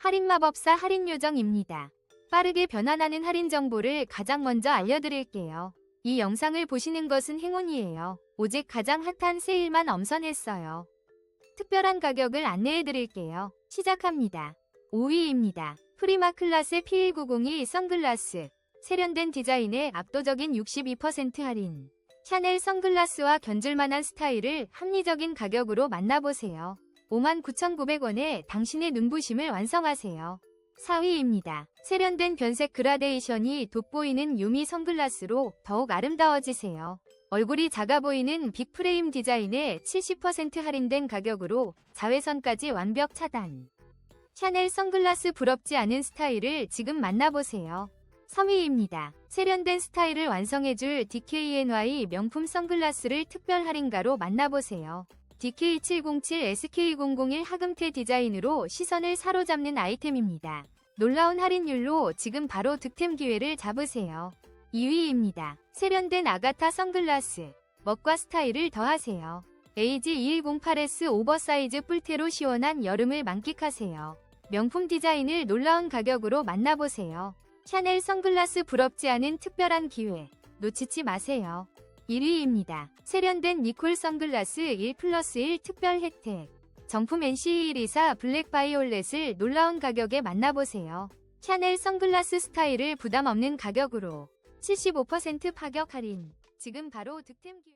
할인 마법사 할인 요정입니다. 빠르게 변환하는 할인 정보를 가장 먼저 알려드릴게요. 이 영상을 보시는 것은 행운이에요. 오직 가장 핫한 세일만 엄선했어요. 특별한 가격을 안내해드릴게요. 시작합니다. 5위입니다. 프리마 클라스 P1902 선글라스. 세련된 디자인에 압도적인 62% 할인. 샤넬 선글라스와 견줄만한 스타일을 합리적인 가격으로 만나보세요. 59,900원에 당신의 눈부심을 완성하세요. 4위입니다. 세련된 변색 그라데이션이 돋보이는 유미 선글라스로 더욱 아름다워지세요. 얼굴이 작아 보이는 빅프레임 디자인에 70% 할인된 가격으로 자외선까지 완벽 차단. 샤넬 선글라스 부럽지 않은 스타일을 지금 만나보세요. 3위입니다. 세련된 스타일을 완성해줄 DKNY 명품 선글라스를 특별 할인가로 만나보세요. DK707 SK001 하금테 디자인으로 시선을 사로잡는 아이템입니다. 놀라운 할인율로 지금 바로 득템 기회를 잡으세요. 2위입니다. 세련된 아가타 선글라스. 멋과 스타일을 더하세요. AG2108S 오버사이즈 뿔테로 시원한 여름을 만끽하세요. 명품 디자인을 놀라운 가격으로 만나보세요. 샤넬 선글라스 부럽지 않은 특별한 기회. 놓치지 마세요. 1위입니다. 세련된 니콜 선글라스 1 플러스 1 특별 혜택. 정품 NC124 블랙 바이올렛을 놀라운 가격에 만나보세요. 샤넬 선글라스 스타일을 부담 없는 가격으로 75% 파격 할인. 지금 바로 득템 기회.